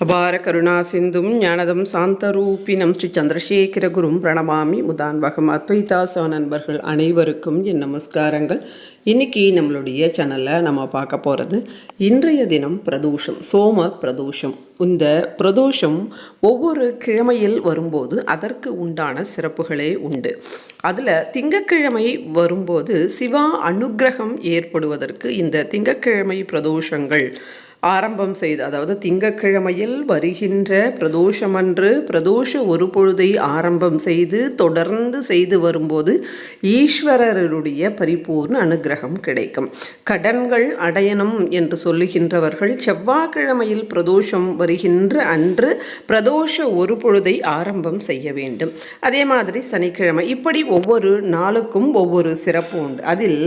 அபார கருணா சிந்தும் ஞானதம் சாந்தரூபினம் ஸ்ரீ சந்திரசேகர குரும் பிரணமாமி முதான்வகம் அத்வைதாசா நண்பர்கள் அனைவருக்கும் என் நமஸ்காரங்கள். இன்னைக்கு நம்மளுடைய சேனலில் நம்ம பார்க்க போகிறது இன்றைய தினம் பிரதோஷம் சோம பிரதோஷம். இந்த பிரதோஷம் ஒவ்வொரு கிழமையில் வரும்போது அதற்கு உண்டான சிறப்புகளே உண்டு. அதில் திங்கக்கிழமை வரும்போது சிவா அனுக்கிரகம் ஏற்படுவதற்கு இந்த திங்கக்கிழமை பிரதோஷங்கள் ஆரம்பம் செய்து அதாவது திங்கக்கிழமையில் வருகின்ற பிரதோஷமன்று பிரதோஷ ஒரு பொழுதை ஆரம்பம் செய்து தொடர்ந்து செய்து வரும்போது ஈஸ்வரருடைய பரிபூர்ண அனுகிரகம் கிடைக்கும். கடன்கள் அடையணும் என்று சொல்லுகின்றவர்கள் செவ்வாய்க்கிழமையில் பிரதோஷம் வருகின்ற அன்று பிரதோஷ ஒரு பொழுதை ஆரம்பம் செய்ய வேண்டும். அதே மாதிரி சனிக்கிழமை இப்படி ஒவ்வொரு நாளுக்கும் ஒவ்வொரு சிறப்பு உண்டு. அதில்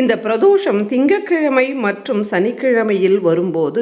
இந்த பிரதோஷம் திங்கக்கிழமை மற்றும் சனிக்கிழமையில் வரும்போது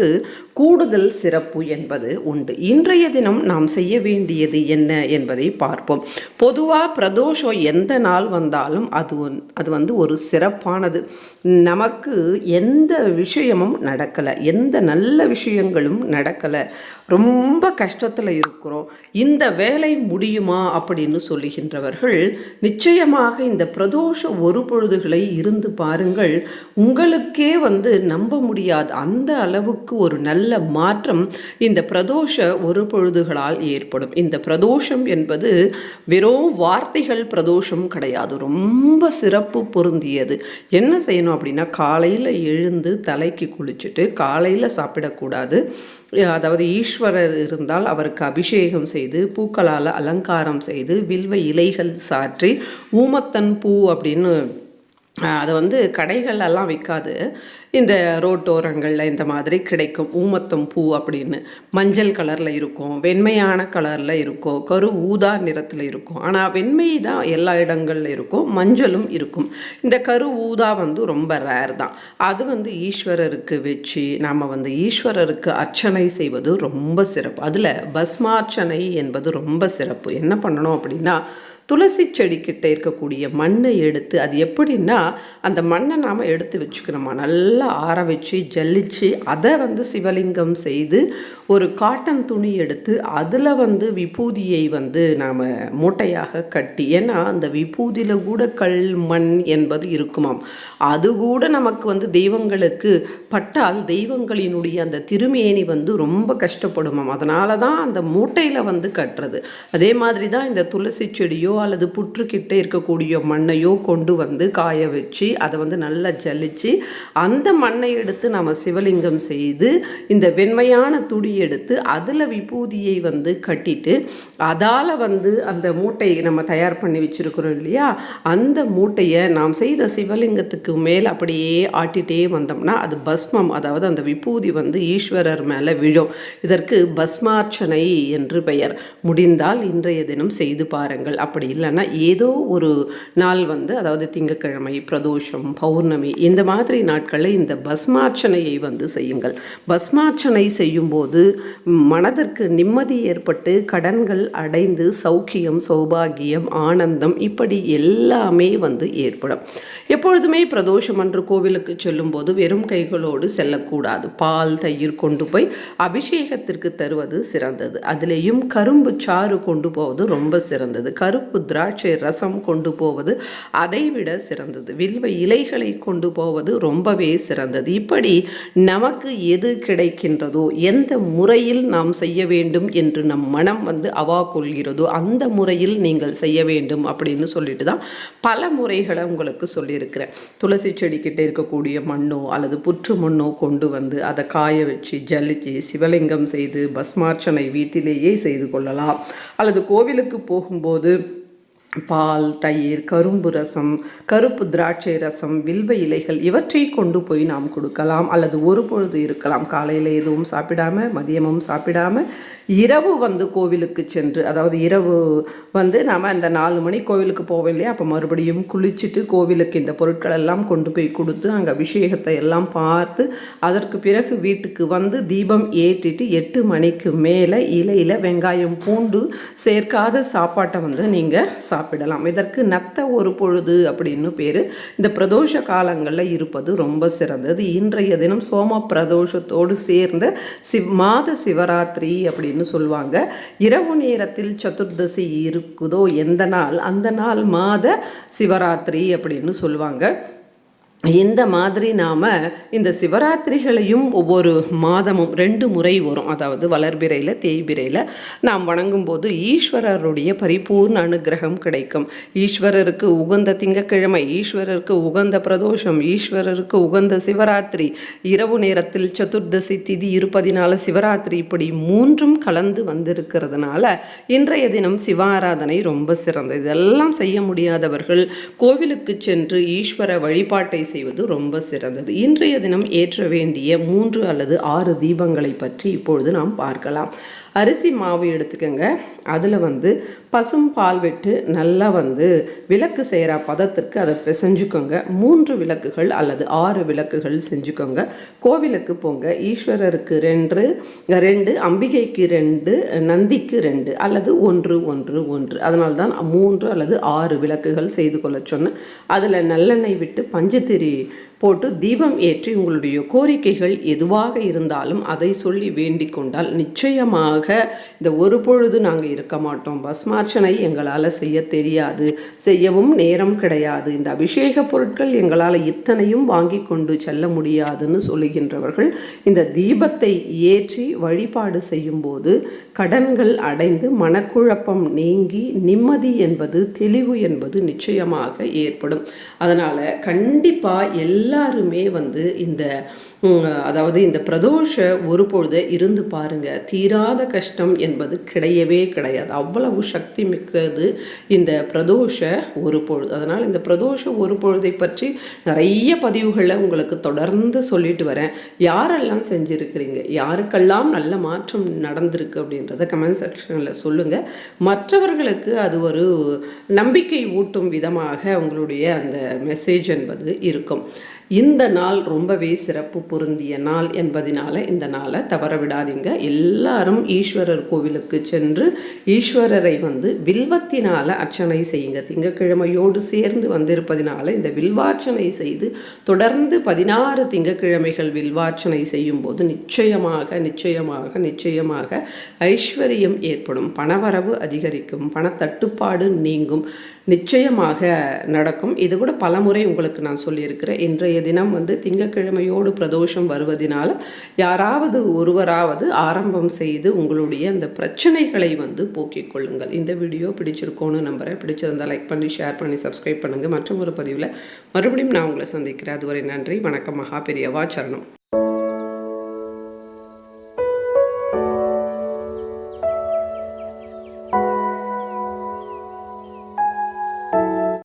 கூடுதல் சிறப்பு என்பது உண்டு. இன்றைய தினம் நாம் செய்ய வேண்டியது என்ன என்பதை பார்ப்போம். பொதுவாக பிரதோஷம் எந்த நாள் வந்தாலும் அது ஒன்- அது வந்து ஒரு சிறப்பானது. நமக்கு எந்த விஷயமும் நடக்கலை. எந்த நல்ல விஷயங்களும் நடக்கலை. ரொம்ப கஷ்டத்தில் இருக்கிறோம். இந்த வேலை முடியுமா அப்படின்னு சொல்லுகின்றவர்கள் நிச்சயமாக இந்த பிரதோஷ ஒரு பொழுதுகளை இருந்து பாருங்கள். உங்களுக்கே வந்து நம்ப முடியாது அந்த அளவுக்கு ஒரு நல்ல மாற்றம் இந்த பிரதோஷ ஒரு பொழுதுகளால் ஏற்படும். இந்த பிரதோஷம் என்பது வெறும் வார்த்தைகள் பிரதோஷம் கிடையாது. ரொம்ப சிறப்பு பொருந்தியது. என்ன செய்யணும் அப்படின்னா காலையில் எழுந்து தலைக்கு குளிச்சுட்டு காலையில் சாப்பிடக்கூடாது. அதாவது ஈஸ்வரர் இருந்தால் அவருக்கு அபிஷேகம் செய்து பூக்களால் அலங்காரம் செய்து வில்வ இலைகள் சாற்றி ஊமத்தன் பூ அப்படின்னு அதை வந்து கடைகளெல்லாம் விற்காது இந்த ரோட்டோரங்களில் இந்த மாதிரி கிடைக்கும். ஊமத்தம் பூ அப்படின்னு மஞ்சள் கலரில் இருக்கும். வெண்மையான கலரில் இருக்கும். கரு ஊதா நிறத்தில் இருக்கும். ஆனால் வெண்மை தான் எல்லா இடங்கள்ல இருக்கும். மஞ்சளும் இருக்கும். இந்த கரு ஊதா வந்து ரொம்ப ரேர் தான். அது வந்து ஈஸ்வரருக்கு வச்சு நாம் வந்து ஈஸ்வரருக்கு அர்ச்சனை செய்வது ரொம்ப சிறப்பு. அதில் பஸ்மார்ச்சனை என்பது ரொம்ப சிறப்பு. என்ன பண்ணணும் அப்படின்னா துளசி செடிக்கிட்ட இருக்கக்கூடிய மண்ணை எடுத்து அது எப்படின்னா அந்த மண்ணை நாம் எடுத்து வச்சுக்கணுமா? நல்லா ஆற வச்சு ஜல்லிச்சு அதை வந்து சிவலிங்கம் செய்து ஒரு காட்டன் துணி எடுத்து அதில் வந்து விபூதியை வந்து நாம் மூட்டையாக கட்டி ஏன்னா அந்த விபூதியில் கூட கல் மண் என்பது இருக்குமாம். அது கூட நமக்கு வந்து தெய்வங்களுக்கு பட்டால் தெய்வங்களினுடைய அந்த திருமேனி வந்து ரொம்ப கஷ்டப்படுமாம். அதனால தான் அந்த மூட்டையில் வந்து கட்டுறது. அதே மாதிரி தான் இந்த துளசி செடியோ அல்லது புற்றுக்கிட்ட இருக்கக்கூடிய மண்ணையோ கொண்டு வந்து காய வச்சு அதை வந்து நல்லா ஜலிச்சு அந்த மண்ணை எடுத்து நம்ம சிவலிங்கம் செய்து இந்த வெண்மையான துடி எடுத்து அதில் விபூதியை வந்து கட்டிட்டு அதால் வந்து அந்த மூட்டையை நம்ம தயார் பண்ணி வச்சுருக்கிறோம் இல்லையா? அந்த மூட்டையை நாம் செய்த சிவலிங்கத்துக்கு மேல் அப்படியே ஆட்டிகிட்டே வந்தோம்னா அது பஸ்மம் அதாவது அந்த விபூதி வந்து ஈஸ்வரர் மேலே விழும். இதற்கு பஸ்மார்ச்சனை என்று பெயர். முடிந்தால் இன்றைய தினம் செய்து பாருங்கள். அப்படி இல்லைன்னா ஏதோ ஒரு நாள் வந்து அதாவது திங்கட்கிழமை பிரதோஷம் பௌர்ணமி இந்த மாதிரி நாட்களில் இந்த பஸ்மார்ச்சனையை வந்து செய்யுங்கள். பஸ்மார்ச்சனை செய்யும்போது மனதிற்கு நிம்மதி ஏற்பட்டு கடன்கள் அடைந்து சௌக்கியம் சௌபாகியம் ஆனந்தம் இப்படி எல்லாமே வந்து ஏற்படும். எப்பொழுதுமே பிரதோஷம் அன்று கோவிலுக்கு செல்லும்போது வெறும் கைகளோடு செல்லக்கூடாது. பால் தயிர் கொண்டு போய் அபிஷேகத்திற்கு தருவது சிறந்தது. அதிலேயும் கரும்பு சாறு கொண்டு போவது ரொம்ப சிறந்தது. கருப்பு திராட்சை ரசம் கொண்டு போவது அதைவிட சிறந்தது. வில்வ இலைகளை கொண்டு போவது ரொம்பவே சிறந்தது. இப்படி நமக்கு எது கிடைக்கின்றதோ எந்த முறையில் நாம் செய்ய வேண்டும் என்று நம் மனம் வந்து அவா கொள்கிறதோ அந்த முறையில் நீங்கள் செய்ய வேண்டும் அப்படின்னு சொல்லிட்டு தான் பல முறைகளை உங்களுக்கு சொல்லியிருக்கிறேன். துளசி செடிக்கிட்ட இருக்கக்கூடிய மண்ணோ அல்லது புற்று மண்ணோ கொண்டு வந்து அதை காய வச்சு ஜலிச்சு சிவலிங்கம் செய்து பஸ்மார்ச்சனை வீட்டிலேயே செய்து கொள்ளலாம். அல்லது கோவிலுக்கு போகும்போது பால் தயிர் கரும்பு ரசம் கருப்பு திராட்சை ரசம் வில்வ இலைகள் இவற்றை கொண்டு போய் நாம் கொடுக்கலாம் அல்லது ஒரு பொழுது இருக்கலாம். காலையில் எதுவும் சாப்பிடாம மதியமும் சாப்பிடாம இரவு வந்து கோவிலுக்கு சென்று அதாவது இரவு வந்து நாம் அந்த நாலு மணி கோவிலுக்கு போவோம் இல்லையா அப்போ மறுபடியும் குளிச்சுட்டு கோவிலுக்கு இந்த பொருட்கள் எல்லாம் கொண்டு போய் கொடுத்து அங்கே அபிஷேகத்தை எல்லாம் பார்த்து அதற்கு பிறகு வீட்டுக்கு வந்து தீபம் ஏற்றிட்டு எட்டு மணிக்கு மேலே இலையில் வெங்காயம் பூண்டு சேர்க்காத சாப்பாட்டை வந்து நீங்கள் சாப்பிட்டு சாப்பிடலாம். இதற்கு நத்த ஒரு பொழுது அப்படின்னு பேர். இந்த பிரதோஷ காலங்களில் இருப்பது ரொம்ப சிறந்தது. இன்றைய தினம் சோம பிரதோஷத்தோடு சேர்ந்த சிவ் மாத சிவராத்திரி அப்படின்னு சொல்லுவாங்க. இரவு நேரத்தில் சதுர்தசி இருக்குதோ எந்த நாள்? அந்த நாள் மாத சிவராத்திரி அப்படின்னு சொல்லுவாங்க. இந்த மாதிரி நாம் இந்த சிவராத்திரிகளையும் ஒவ்வொரு மாதமும் ரெண்டு முறை வரும். அதாவது வளர்பிறையில் தேய்பிறையில் நாம் வணங்கும்போது ஈஸ்வரருடைய பரிபூர்ண அனுகிரகம் கிடைக்கும். ஈஸ்வரருக்கு உகந்த திங்கக்கிழமை ஈஸ்வரருக்கு உகந்த பிரதோஷம் ஈஸ்வரருக்கு உகந்த சிவராத்திரி இரவு நேரத்தில் சதுர்தசி திதி இருப்பதினால சிவராத்திரி இப்படி மூன்றும் கலந்து வந்திருக்கிறதுனால இன்றைய தினம் சிவாராதனை ரொம்ப சிறந்தது. இதெல்லாம் செய்ய முடியாதவர்கள் கோவிலுக்கு சென்று ஈஸ்வர வழிபாட்டை செய்வது ரொம்ப சிறந்தது. இன்றைய தினம் ஏற்ற வேண்டிய மூன்று அல்லது ஆறு தீபங்களை பற்றி இப்பொழுது நாம் பார்க்கலாம். அரிசி மாவு எடுத்துக்கோங்க. அதில் வந்து பசும் பால் விட்டு நல்லா வந்து விளக்கு செய்கிற பதத்திற்கு அதை பிசைஞ்சுக்கோங்க. மூன்று விளக்குகள் அல்லது ஆறு விளக்குகள் செஞ்சுக்கோங்க. கோவிலுக்கு போங்க. ஈஸ்வரருக்கு ரெண்டு ரெண்டு அம்பிகைக்கு ரெண்டு நந்திக்கு ரெண்டு அல்லது ஒன்று ஒன்று ஒன்று. அதனால தான் மூன்று அல்லது ஆறு விளக்குகள் செய்து கொள்ள சொன்னேன். அதில் நல்லெண்ணெய் விட்டு பஞ்சத்திரி போட்டு தீபம் ஏற்றி உங்களுடைய கோரிக்கைகள் எதுவாக இருந்தாலும் அதை சொல்லி வேண்டிக் கொண்டால் நிச்சயமாக இந்த ஒரு பொழுது நாங்கள் இருக்க மாட்டோம். பஸ்மார்ச்சனை எங்களால் செய்ய தெரியாது. செய்யவும் நேரம் கிடையாது. இந்த அபிஷேக பொருட்கள் எங்களால் இத்தனையும் வாங்கி கொண்டு செல்ல முடியாதுன்னு சொல்லுகின்றவர்கள் இந்த தீபத்தை ஏற்றி வழிபாடு செய்யும்போது கடன்கள் அடைந்து மனக்குழப்பம் நீங்கி நிம்மதி என்பது தெளிவு என்பது நிச்சயமாக ஏற்படும். அதனால் கண்டிப்பாக எல்லாருமே வந்து இந்த அதாவது இந்த பிரதோஷ ஒரு பொழுது இருந்து பாருங்க தீராத கஷ்டம் என்பது கிடையவே கிடையாது. அவ்வளவு சக்தி மிக்கது இந்த பிரதோஷ ஒரு பொழுது. அதனால் இந்த பிரதோஷ ஒரு பொழுதை பற்றி நிறைய பதிவுகளை உங்களுக்கு தொடர்ந்து சொல்லிட்டு வரேன். யாரெல்லாம் செஞ்சுருக்கிறீங்க? யாருக்கெல்லாம் நல்ல மாற்றம் நடந்திருக்கு அப்படின்றத கமெண்ட் செக்ஷனில் சொல்லுங்கள் மற்றவர்களுக்கு அது ஒரு நம்பிக்கை ஊட்டும் விதமாக உங்களுடைய அந்த மெசேஜ் என்பது இருக்கும். இந்த நாள் ரொம்பவே சிறப்பு பொருந்திய நாள் என்பதனால இந்த நாளை தவற விடாதீங்க. எல்லாரும் ஈஸ்வரர் கோவிலுக்கு சென்று ஈஸ்வரரை வந்து வில்வத்தினால அர்ச்சனை செய்யுங்க. திங்கக்கிழமையோடு சேர்ந்து வந்திருப்பதினால இந்த வில்வார்ச்சனை செய்து தொடர்ந்து பதினாறு திங்கக்கிழமைகள் வில்வார்ச்சனை செய்யும்போது நிச்சயமாக நிச்சயமாக நிச்சயமாக ஐஸ்வர்யம் ஏற்படும். பணவரவு அதிகரிக்கும். பணத்தட்டுப்பாடு நீங்கும். நிச்சயமாக நடக்கும். இது கூட பலமுறை உங்களுக்கு நான் சொல்லியிருக்கிறேன். இன்றைய தினம் வந்து திங்கக்கிழமையோடு பிரதோஷம் வருவதினால யாராவது ஒருவராவது ஆரம்பம் செய்து உங்களுடைய அந்த பிரச்சனைகளை வந்து போக்கிக் கொள்ளுங்கள். இந்த வீடியோ பிடிச்சிருக்கோன்னு நம்புகிறேன் பிடிச்சிருந்தால் லைக் பண்ணி ஷேர் பண்ணி சப்ஸ்கிரைப் பண்ணுங்கள் மற்றும் ஒரு பதிவில் மறுபடியும் நான் உங்களை சந்திக்கிறேன். அதுவரை நன்றி. வணக்கம். மகா பெரியவா சரணம்.